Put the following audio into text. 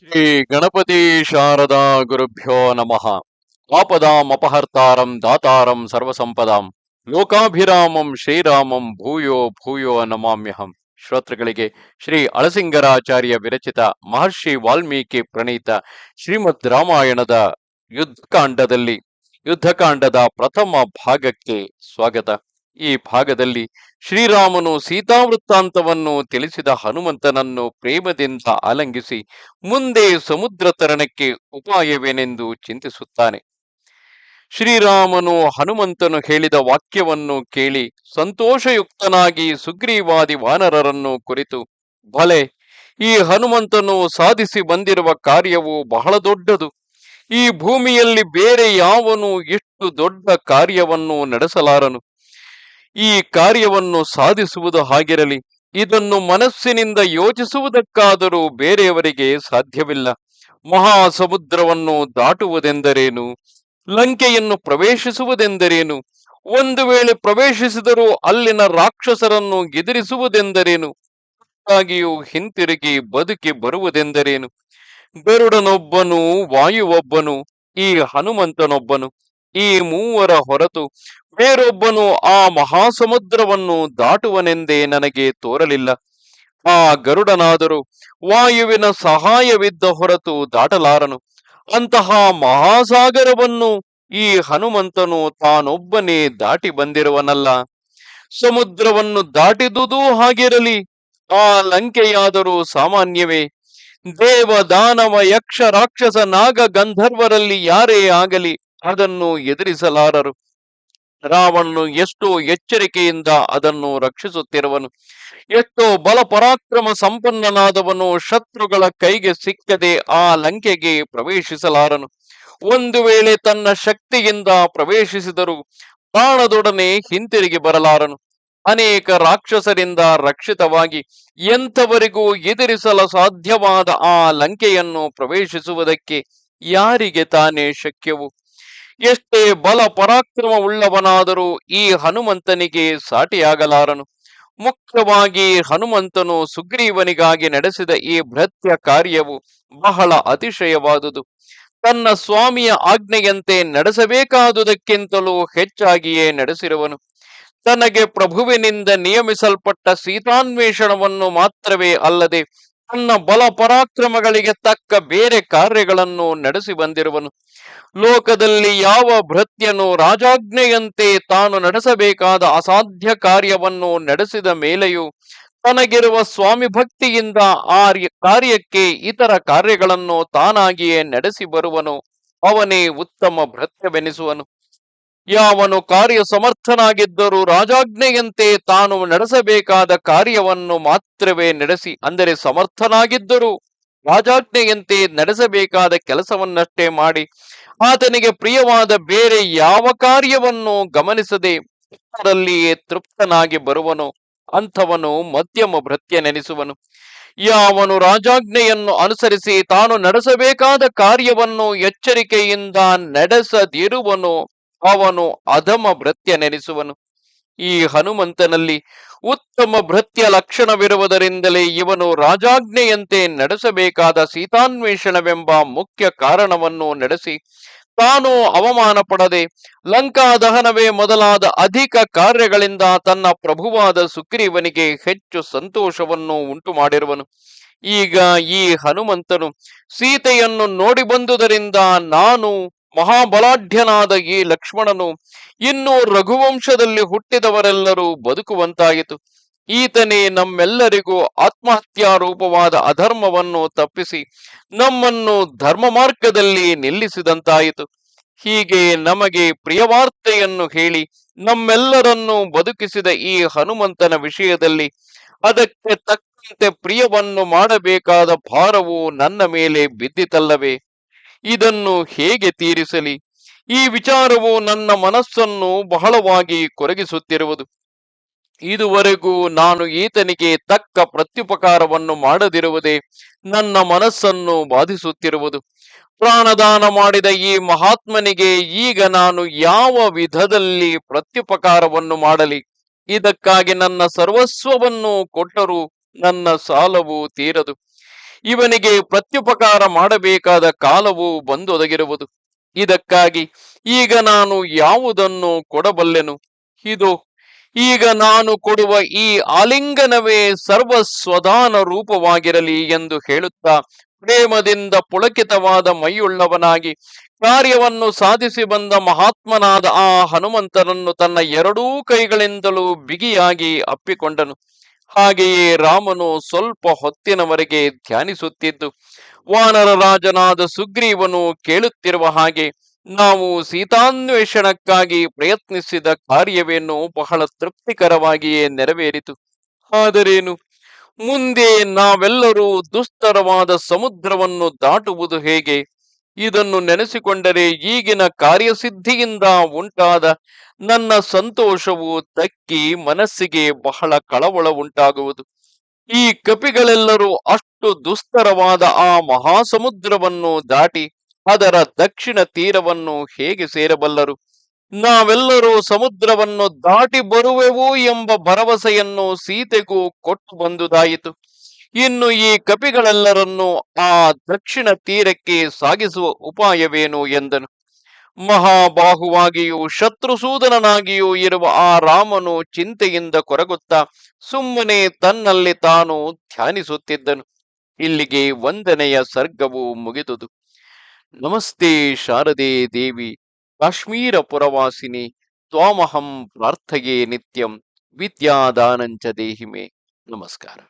ಶ್ರೀ ಗಣಪತಿ ಶಾರದಾ ಗುರುಭ್ಯೋ ನಮಃ. ಆಪದಾಂ ಅಪಹರ್ತಾರಂ ದಾತಾರಂ ಸರ್ವಸಂಪದಾಂ. ಲೋಕಾಭಿರಾಮಂ ಶ್ರೀರಾಮಂ ಭೂಯೋ ಭೂಯೋ ನಮಾಮ್ಯಹಂ. ಶ್ರೋತೃಗಳಿಗೆ ಶ್ರೀ ಅಳಸಿಂಗರಾಚಾರ್ಯ ವಿರಚಿತ ಮಹರ್ಷಿ ವಾಲ್ಮೀಕಿ ಪ್ರಣೀತ ಶ್ರೀಮದ್ ರಾಮಾಯಣದ ಯುದ್ಧಕಾಂಡದಲ್ಲಿ. ಯುದ್ಧಕಾಂಡದ ಪ್ರಥಮ ಭಾಗಕ್ಕೆ ಸ್ವಾಗತ. ಈ ಭಾಗದಲ್ಲಿ ಶ್ರೀರಾಮನು ಸೀತಾವೃತ್ತಾಂತವನ್ನು ತಿಳಿಸಿದ ಹನುಮಂತನನ್ನು ಪ್ರೇಮದಿಂದ ಆಲಂಗಿಸಿ ಮುಂದೆ ಸಮುದ್ರ ತರಣಕ್ಕೆ ಉಪಾಯವೇನೆಂದು ಚಿಂತಿಸುತ್ತಾನೆ. ಶ್ರೀರಾಮನು ಹನುಮಂತನು ಹೇಳಿದ ವಾಕ್ಯವನ್ನು ಕೇಳಿ ಸಂತೋಷಯುಕ್ತನಾಗಿ ಸುಗ್ರೀವಾದಿ ವಾನರರನ್ನು ಕುರಿತು ಭಲೆ ಈ ಹನುಮಂತನು ಸಾಧಿಸಿ ಬಂದಿರುವ ಕಾರ್ಯವು ಬಹಳ ದೊಡ್ಡದು. ಈ ಭೂಮಿಯಲ್ಲಿ ಬೇರೆ ಯಾವನು ಇಷ್ಟು ದೊಡ್ಡ ಕಾರ್ಯವನ್ನು ನಡೆಸಲಾರನು. ಈ ಕಾರ್ಯವನ್ನು ಸಾಧಿಸುವುದು ಹಾಗಿರಲಿ, ಇದನ್ನು ಮನಸ್ಸಿನಿಂದ ಯೋಚಿಸುವುದಕ್ಕಾದರೂ ಬೇರೆಯವರಿಗೆ ಸಾಧ್ಯವಿಲ್ಲ. ಮಹಾಸಮುದ್ರವನ್ನು ದಾಟುವುದೆಂದರೇನು? ಲಂಕೆಯನ್ನು ಪ್ರವೇಶಿಸುವುದೆಂದರೇನು? ಒಂದು ವೇಳೆ ಪ್ರವೇಶಿಸಿದರೂ ಅಲ್ಲಿನ ರಾಕ್ಷಸರನ್ನು ಗೆದರಿಸುವುದೆಂದರೇನು ಹಾಗಿಯೂ ಹಿಂತಿರುಗಿ ಬದುಕಿ ಬರುವುದೆಂದರೇನು? ಗರುಡನೊಬ್ಬನು, ವಾಯುವೊಬ್ಬನು, ಈ ಹನುಮಂತನೊಬ್ಬನು ಈ ಮೂವರ ಹೊರತು ಬೇರೊಬ್ಬನು ಆ ಮಹಾಸಮುದ್ರವನ್ನು ದಾಟುವನೆಂದೇ ನನಗೆ ತೋರಲಿಲ್ಲ. ಆ ಗರುಡನಾದರೂ ವಾಯುವಿನ ಸಹಾಯವಿದ್ದ ಹೊರತು ದಾಟಲಾರನು. ಅಂತಹ ಮಹಾಸಾಗರವನ್ನು ಈ ಹನುಮಂತನು ತಾನೊಬ್ಬನೇ ದಾಟಿ ಬಂದಿರುವನಲ್ಲ. ಸಮುದ್ರವನ್ನು ದಾಟಿದುದೂ ಹಾಗಿರಲಿ, ಆ ಲಂಕೆಯಾದರೂ ಸಾಮಾನ್ಯವೇ. ದೇವ ದಾನವ ಯಕ್ಷ ರಾಕ್ಷಸ ನಾಗ ಗಂಧರ್ವರಲ್ಲಿ ಯಾರೇ ಆಗಲಿ ಅದನ್ನು ಎದುರಿಸಲಾರರು. ರಾವಣನು ಎಷ್ಟೋ ಎಚ್ಚರಿಕೆಯಿಂದ ಅದನ್ನು ರಕ್ಷಿಸುತ್ತಿರುವನು. ಎಷ್ಟೋ ಬಲ ಪರಾಕ್ರಮ ಸಂಪನ್ನನಾದವನು ಶತ್ರುಗಳ ಕೈಗೆ ಸಿಕ್ಕದೆ ಆ ಲಂಕೆಗೆ ಪ್ರವೇಶಿಸಲಾರನು. ಒಂದು ವೇಳೆ ತನ್ನ ಶಕ್ತಿಯಿಂದ ಪ್ರವೇಶಿಸಿದರೂ ಪ್ರಾಣದೊಡನೆ ಹಿಂತಿರುಗಿ ಬರಲಾರನು. ಅನೇಕ ರಾಕ್ಷಸರಿಂದ ರಕ್ಷಿತವಾಗಿ ಎಂಥವರಿಗೂ ಎದುರಿಸಲು ಸಾಧ್ಯವಾದ ಆ ಲಂಕೆಯನ್ನು ಪ್ರವೇಶಿಸುವುದಕ್ಕೆ ಯಾರಿಗೆ ತಾನೇ ಶಕ್ಯವು? ಎಷ್ಟೇ ಬಲ ಪರಾಕ್ರಮವುಳ್ಳವನಾದರೂ ಈ ಹನುಮಂತನಿಗೆ ಸಾಟಿಯಾಗಲಾರನು. ಮುಖ್ಯವಾಗಿ ಹನುಮಂತನು ಸುಗ್ರೀವನಿಗಾಗಿ ನಡೆಸಿದ ಈ ಭೃತ್ಯ ಕಾರ್ಯವು ಬಹಳ ಅತಿಶಯವಾದುದು. ತನ್ನ ಸ್ವಾಮಿಯ ಆಜ್ಞೆಯಂತೆ ನಡೆಸಬೇಕಾದುದಕ್ಕಿಂತಲೂ ಹೆಚ್ಚಾಗಿಯೇ ನಡೆಸಿರುವನು. ತನಗೆ ಪ್ರಭುವಿನಿಂದ ನಿಯಮಿಸಲ್ಪಟ್ಟ ಸೀತಾನ್ವೇಷಣವನ್ನು ಮಾತ್ರವೇ ಅಲ್ಲದೆ ತನ್ನ ಬಲ ಪರಾಕ್ರಮಗಳಿಗೆ ತಕ್ಕ ಬೇರೆ ಕಾರ್ಯಗಳನ್ನು ನಡೆಸಿ ಬಂದಿರುವನು. ಲೋಕದಲ್ಲಿ ಯಾವ ಭೃತ್ಯನು ರಾಜಾಜ್ಞೆಯಂತೆ ತಾನು ನಡೆಸಬೇಕಾದ ಅಸಾಧ್ಯ ಕಾರ್ಯವನ್ನು ನಡೆಸಿದ ಮೇಲೆಯೂ ತನಗಿರುವ ಸ್ವಾಮಿ ಭಕ್ತಿಯಿಂದ ಆ ಕಾರ್ಯಕ್ಕೆ ಇತರ ಕಾರ್ಯಗಳನ್ನು ತಾನಾಗಿಯೇ ನಡೆಸಿ ಬರುವನು. ಅವನೇ ಉತ್ತಮ ಭೃತ್ಯವೆನಿಸುವನು. ಯಾವನು ಕಾರ್ಯ ಸಮರ್ಥನಾಗಿದ್ದರೂ ರಾಜಾಜ್ಞೆಯಂತೆ ತಾನು ನಡೆಸಬೇಕಾದ ಕಾರ್ಯವನ್ನು ಮಾತ್ರವೇ ನಡೆಸಿ, ಅಂದರೆ ಸಮರ್ಥನಾಗಿದ್ದರೂ ರಾಜಾಜ್ಞೆಯಂತೆ ನಡೆಸಬೇಕಾದ ಕೆಲಸವನ್ನಷ್ಟೇ ಮಾಡಿ, ಆತನಿಗೆ ಪ್ರಿಯವಾದ ಬೇರೆ ಯಾವ ಕಾರ್ಯವನ್ನು ಗಮನಿಸದೆ ಅದರಲ್ಲಿಯೇ ತೃಪ್ತನಾಗಿ ಬರುವನು, ಅಂಥವನು ಮಧ್ಯಮ ಭೃತ್ಯನೆನಿಸುವನು. ಯಾವನು ರಾಜಾಜ್ಞೆಯನ್ನು ಅನುಸರಿಸಿ ತಾನು ನಡೆಸಬೇಕಾದ ಕಾರ್ಯವನ್ನು ಎಚ್ಚರಿಕೆಯಿಂದ ನಡೆಸದಿರುವನು ಅವನು ಅಧಮ ಭೃತ್ಯನೆನಿಸುವನು ಈ ಹನುಮಂತನಲ್ಲಿ ಉತ್ತಮ ಭೃತ್ಯ ಲಕ್ಷಣವಿರುವುದರಿಂದಲೇ ಇವನು ರಾಜಾಜ್ಞೆಯಂತೆ ನಡೆಸಬೇಕಾದ ಸೀತಾನ್ವೇಷಣವೆಂಬ ಮುಖ್ಯ ಕಾರಣವನ್ನು ನಡೆಸಿ ತಾನು ಅವಮಾನ ಪಡದೆ ಲಂಕಾ ದಹನವೇ ಮೊದಲಾದ ಅಧಿಕ ಕಾರ್ಯಗಳಿಂದ ತನ್ನ ಪ್ರಭುವಾದ ಸುಗ್ರೀವನಿಗೆ ಹೆಚ್ಚು ಸಂತೋಷವನ್ನು ಉಂಟು ಮಾಡಿರುವನು ಈಗ ಈ ಹನುಮಂತನು ಸೀತೆಯನ್ನು ನೋಡಿ ಬಂದುದರಿಂದ ನಾನು ಮಹಾಬಲಾಢ್ಯನಾದ ಈ ಲಕ್ಷ್ಮಣನು ಇನ್ನು ರಘುವಂಶದಲ್ಲಿ ಹುಟ್ಟಿದವರೆಲ್ಲರೂ ಬದುಕುವಂತಾಯಿತು. ಈತನೇ ನಮ್ಮೆಲ್ಲರಿಗೂ ಆತ್ಮಹತ್ಯಾ ರೂಪವಾದ ಅಧರ್ಮವನ್ನು ತಪ್ಪಿಸಿ ನಮ್ಮನ್ನು ಧರ್ಮ ಮಾರ್ಗದಲ್ಲಿ ನಿಲ್ಲಿಸಿದಂತಾಯಿತು. ಹೀಗೆ ನಮಗೆ ಪ್ರಿಯವಾರ್ತೆಯನ್ನು ಹೇಳಿ ನಮ್ಮೆಲ್ಲರನ್ನು ಬದುಕಿಸಿದ ಈ ಹನುಮಂತನ ವಿಷಯದಲ್ಲಿ ಅದಕ್ಕೆ ತಕ್ಕಂತೆ ಪ್ರಿಯವನ್ನು ಮಾಡಬೇಕಾದ ಭಾರವು ನನ್ನ ಮೇಲೆ ಬಿದ್ದಿತಲ್ಲವೇ? ಇದನ್ನು ಹೇಗೆ ತೀರಿಸಲಿ? ಈ ವಿಚಾರವು ನನ್ನ ಮನಸ್ಸನ್ನು ಬಹಳವಾಗಿ ಕೊರಗಿಸುತ್ತಿರುವುದು. ಇದುವರೆಗೂ ನಾನು ಈತನಿಗೆ ತಕ್ಕ ಪ್ರತ್ಯುಪಕಾರವನ್ನು ಮಾಡದಿರುವುದೇ ನನ್ನ ಮನಸ್ಸನ್ನು ಬಾಧಿಸುತ್ತಿರುವುದು. ಪ್ರಾಣದಾನ ಮಾಡಿದ ಈ ಮಹಾತ್ಮನಿಗೆ ಈಗ ನಾನು ಯಾವ ವಿಧದಲ್ಲಿ ಪ್ರತ್ಯುಪಕಾರವನ್ನು ಮಾಡಲಿ? ಇದಕ್ಕಾಗಿ ನನ್ನ ಸರ್ವಸ್ವವನ್ನು ಕೊಟ್ಟರೂ ನನ್ನ ಸಾಲವು ತೀರದು. ಇವನಿಗೆ ಪ್ರತ್ಯುಪಕಾರ ಮಾಡಬೇಕಾದ ಕಾಲವು ಬಂದೊದಗಿರುವುದು. ಇದಕ್ಕಾಗಿ ಈಗ ನಾನು ಯಾವುದನ್ನು ಕೊಡಬಲ್ಲೆನು? ಇದು, ಈಗ ನಾನು ಕೊಡುವ ಈ ಆಲಿಂಗನವೇ ಸರ್ವಸ್ವದಾನ ರೂಪವಾಗಿರಲಿ ಎಂದು ಹೇಳುತ್ತಾ ಪ್ರೇಮದಿಂದ ಪುಳಕಿತವಾದ ಮೈಯುಳ್ಳವನಾಗಿ ಕಾರ್ಯವನ್ನು ಸಾಧಿಸಿ ಬಂದ ಮಹಾತ್ಮನಾದ ಆ ಹನುಮಂತನನ್ನು ತನ್ನ ಎರಡೂ ಕೈಗಳಿಂದಲೂ ಬಿಗಿಯಾಗಿ ಅಪ್ಪಿಕೊಂಡನು. ಹಾಗೆಯೇ ರಾಮನು ಸ್ವಲ್ಪ ಹೊತ್ತಿನವರೆಗೆ ಧ್ಯಾನಿಸುತ್ತಿದ್ದು, ವಾನರ ರಾಜನಾದ ಸುಗ್ರೀವನು ಕೇಳುತ್ತಿರುವ ಹಾಗೆ ನಾವು ಸೀತಾನ್ವೇಷಣಕ್ಕಾಗಿ ಪ್ರಯತ್ನಿಸಿದ ಕಾರ್ಯವೇನು ಬಹಳ ತೃಪ್ತಿಕರವಾಗಿಯೇ ನೆರವೇರಿತು. ಆದರೇನು? ಮುಂದೆ ನಾವೆಲ್ಲರೂ ದುಸ್ತರವಾದ ಸಮುದ್ರವನ್ನು ದಾಟುವುದು ಹೇಗೆ? ಇದನ್ನು ನೆನೆಸಿಕೊಂಡರೆ ಈಗಿನ ಕಾರ್ಯಸಿದ್ಧಿಯಿಂದ ಉಂಟಾದ ನನ್ನ ಸಂತೋಷವು ತಕ್ಕಿ ಮನಸ್ಸಿಗೆ ಬಹಳ ಕಳವಳ ಉಂಟಾಗುವುದು. ಈ ಕಪಿಗಳೆಲ್ಲರೂ ಅಷ್ಟು ದುಸ್ತರವಾದ ಆ ಮಹಾಸಮುದ್ರವನ್ನು ದಾಟಿ ಅದರ ದಕ್ಷಿಣ ತೀರವನ್ನು ಹೇಗೆ ಸೇರಬಲ್ಲರು? ನಾವೆಲ್ಲರೂ ಸಮುದ್ರವನ್ನು ದಾಟಿ ಬರುವೆವು ಎಂಬ ಭರವಸೆಯನ್ನು ಸೀತೆಗೂ ಕೊಟ್ಟು ಬಂದುದಾಯಿತು. ಇನ್ನು ಈ ಕಪಿಗಳೆಲ್ಲರನ್ನು ಆ ದಕ್ಷಿಣ ತೀರಕ್ಕೆ ಸಾಗಿಸುವ ಉಪಾಯವೇನು ಎಂದನು. ಮಹಾಬಾಹುವಾಗಿಯೂ ಶತ್ರುಸೂದನನಾಗಿಯೂ ಇರುವ ಆ ರಾಮನು ಚಿಂತೆಯಿಂದ ಕೊರಗುತ್ತಾ ಸುಮ್ಮನೆ ತನ್ನಲ್ಲಿ ತಾನು ಧ್ಯಾನಿಸುತ್ತಿದ್ದನು. ಇಲ್ಲಿಗೆ ವಂದನೆಯ ಸರ್ಗವು ಮುಗಿದುದು. ನಮಸ್ತೆ ಶಾರದೆ ದೇವಿ, ಕಾಶ್ಮೀರ ಪುರವಾಸಿನಿ, ತ್ವಾಮಹಂ ಪ್ರಾರ್ಥಯೇ ನಿತ್ಯಂ, ವಿದ್ಯಾದಾನಂಚ ದೇಹಿಮೆ. ನಮಸ್ಕಾರ.